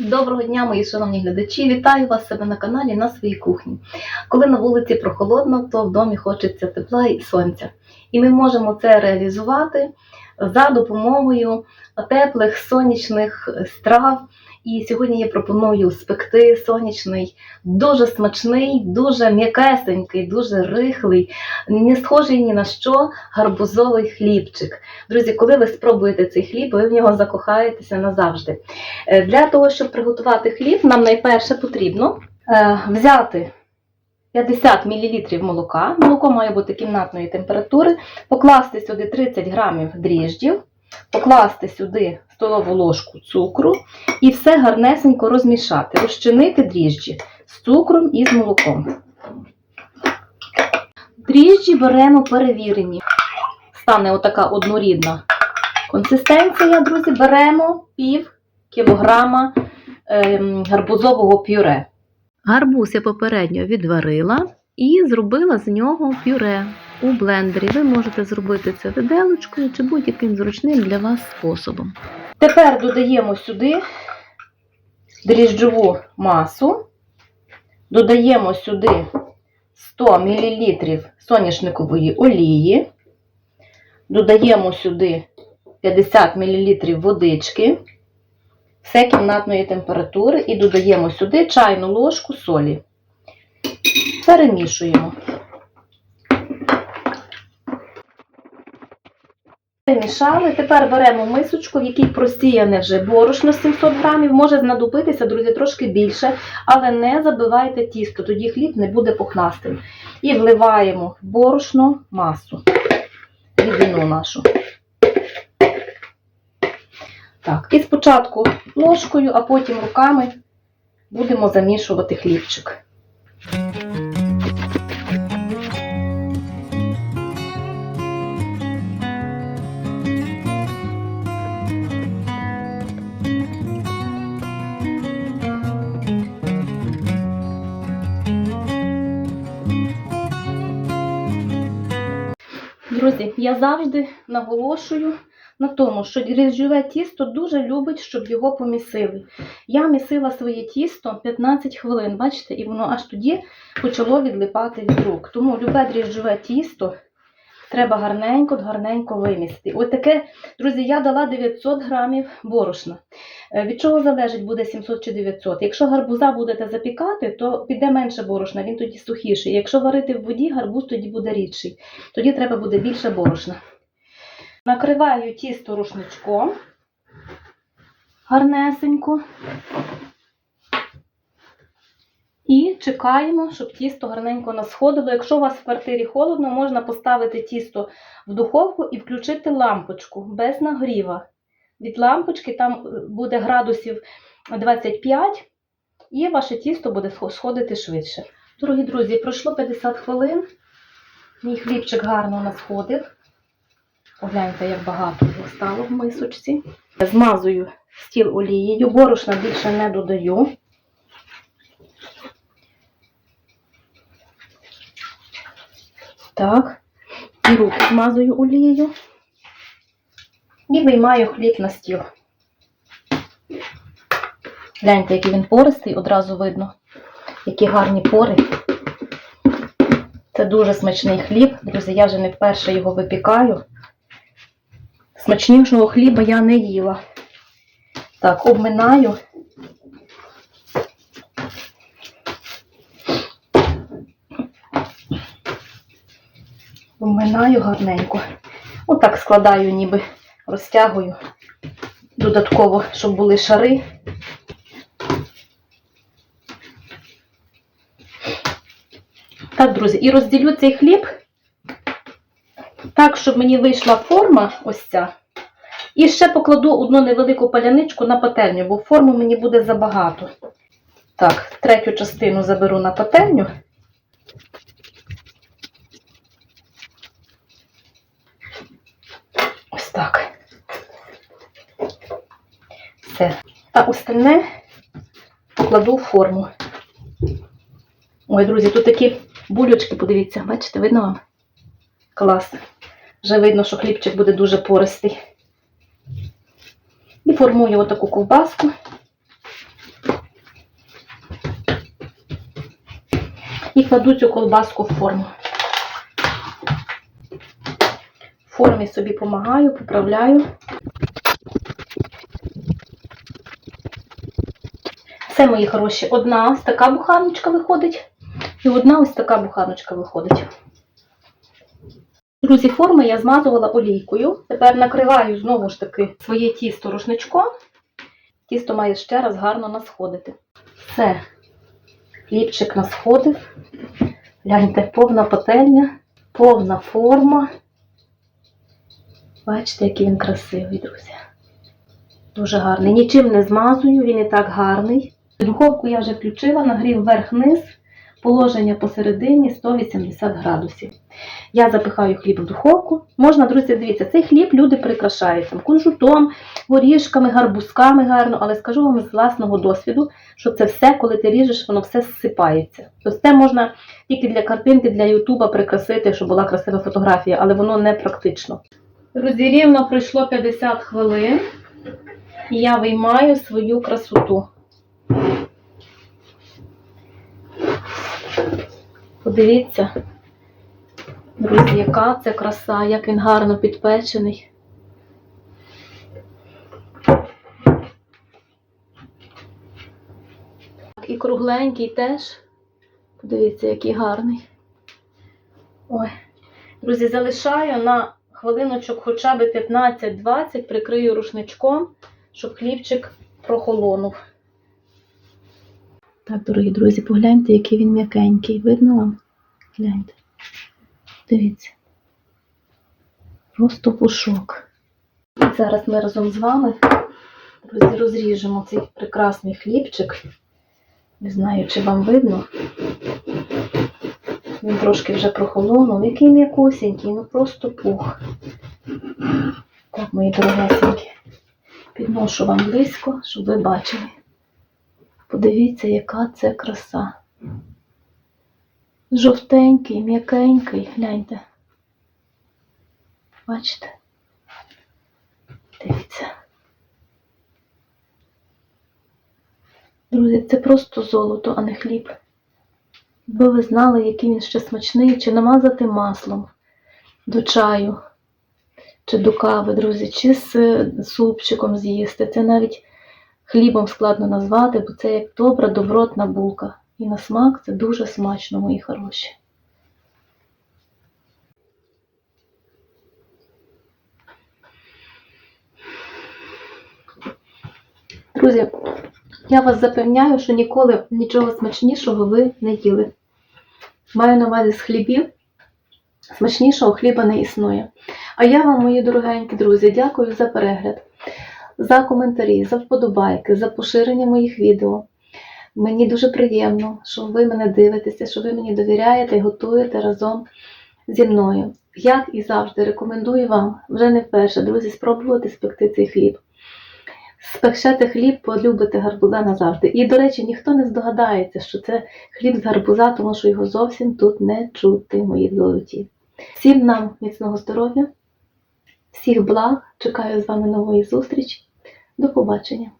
Доброго дня, мої шановні глядачі! Вітаю вас себе на каналі на своїй кухні. Коли на вулиці прохолодно, то в домі хочеться тепла і сонця. І ми можемо це реалізувати за допомогою теплих сонячних страв. І сьогодні я пропоную спекти сонячний, дуже смачний, дуже м'якесенький, дуже рихлий, не схожий ні на що гарбузовий хлібчик. Друзі, коли ви спробуєте цей хліб, ви в нього закохаєтеся назавжди. Е, Для того, щоб приготувати хліб, нам найперше потрібно е, взяти 50 мл молока. Молоко має бути кімнатної температури, покласти сюди 30 грамів дріжджів, покласти сюди столову ложку цукру і все гарнесенько розмішати, розчинити дріжджі з цукром і з молоком. Дріжджі беремо перевірені. Стане отака однорідна консистенція, друзі, беремо пів кілограма ем, гарбузового пюре. Гарбуз я попередньо відварила і зробила з нього пюре у блендері. Ви можете зробити це виделочкою чи будь-яким зручним для вас способом. Тепер додаємо сюди дріжджову масу, додаємо сюди 100 мл соняшникової олії, додаємо сюди 50 мл водички, все кімнатної температури і додаємо сюди чайну ложку солі. Перемішуємо. Перемішали. Тепер беремо мисочку, в якій просіяне вже борошно 700 грамів. Може знадобитися, друзі, трошки більше, але не забивайте тісто, тоді хліб не буде пухнастим. І вливаємо в борошно масу, рідину нашу. Так, і спочатку ложкою, а потім руками будемо замішувати хлібчик. Друзі, я завжди наголошую на тому, що дріжджове тісто дуже любить, щоб його помісили. Я місила своє тісто 15 хвилин, бачите, і воно аж тоді почало відлипати від рук. Тому любе дріжджове тісто треба гарненько, гарненько вимісити. Ось таке, друзі, я дала 900 грамів борошна. Е, Від чого залежить буде 700 чи 900? Якщо гарбуза будете запікати, то піде менше борошна, він тоді сухіший. Якщо варити в воді, гарбуз тоді буде рідший. Тоді треба буде більше борошна. Накриваю тісто рушничком гарнесенько. І чекаємо, щоб тісто гарненько насходило. Якщо у вас в квартирі холодно, можна поставити тісто в духовку і включити лампочку без нагріва. Від лампочки там е, буде градусів 25, і ваше тісто буде сходити швидше. Дорогі друзі, пройшло 50 хвилин. Мій хлібчик гарно насходив. Погляньте, як багато його стало в мисочці. Змазую стіл олією, борошна більше не додаю. Так, і руки змазую олією. І виймаю хліб на стіл. Гляньте, який він пористий, одразу видно, які гарні пори. Це дуже смачний хліб. Друзі, я вже не вперше його випікаю. Смачнішого хліба я не їла. Так, обминаю. Обминаю гарненько. Отак складаю, ніби розтягую. Додатково, щоб були шари. Так, друзі, і розділю цей хліб так, щоб мені вийшла форма ось ця. І ще покладу одну невелику паляничку на пательню, бо форму мені буде забагато. Так, третю частину заберу на пательню. все. А остальне покладу в форму. Ой, друзі, тут такі булючки, подивіться, бачите, видно вам? Клас. Вже видно, що хлібчик буде дуже пористий. І формую отаку ковбаску. І кладу цю ковбаску в форму. В формі собі помагаю, поправляю. Це, мої хороші, одна ось така буханочка виходить, і одна ось така буханочка виходить. Друзі, форми я змазувала олійкою. Тепер накриваю знову ж таки своє тісто рушничком. Тісто має ще раз гарно насходити. Все, хлібчик насходив. Гляньте, повна пательня, повна форма. Бачите, який він красивий, друзі. Дуже гарний. Нічим не змазую, він і так гарний. Духовку я вже включила, нагрів вверх-низ, положення посередині 180 градусів. Я запихаю хліб в духовку. Можна, друзі, дивіться, цей хліб люди прикрашають там кунжутом, горішками, гарбузками гарно, але скажу вам з власного досвіду, що це все, коли ти ріжеш, воно все зсипається. Тобто це можна тільки для картинки, для Ютуба прикрасити, щоб була красива фотографія, але воно не практично. Друзі, рівно пройшло 50 хвилин, і я виймаю свою красоту. Подивіться, друзі, яка це краса, як він гарно підпечений. І кругленький теж. Подивіться, який гарний. Ой. Друзі, залишаю на хвилиночок хоча б 15-20, прикрию рушничком, щоб хлібчик прохолонув. Так, дорогі друзі, погляньте, який він м'якенький. Видно вам? Гляньте. Дивіться. Просто пушок. І Зараз ми разом з вами, друзі, розріжемо цей прекрасний хлібчик. Не знаю, чи вам видно. Він трошки вже прохолонув. Який м'якусенький, ну просто пух. Так, мої дорогесенькі. Підношу вам близько, щоб ви бачили. Подивіться, яка це краса. Жовтенький, м'якенький, гляньте. Бачите? Дивіться. Друзі, це просто золото, а не хліб. Якби ви знали, який він ще смачний, чи намазати маслом до чаю, чи до кави, друзі, чи з супчиком з'їсти. Це навіть хлібом складно назвати, бо це як добра, добротна булка. І на смак це дуже смачно, мої хороші. Друзі, я вас запевняю, що ніколи нічого смачнішого ви не їли. Маю на увазі з хлібів. Смачнішого хліба не існує. А я вам, мої дорогенькі друзі, дякую за перегляд, за коментарі, за вподобайки, за поширення моїх відео. Мені дуже приємно, що ви мене дивитеся, що ви мені довіряєте і готуєте разом зі мною. Як і завжди, рекомендую вам вже не вперше, друзі, спробувати спекти цей хліб. Спекшете хліб, полюбите гарбуза назавжди. І, до речі, ніхто не здогадається, що це хліб з гарбуза, тому що його зовсім тут не чути, мої золоті. Всім нам міцного здоров'я, всіх благ. Чекаю з вами нової зустрічі. До побачення!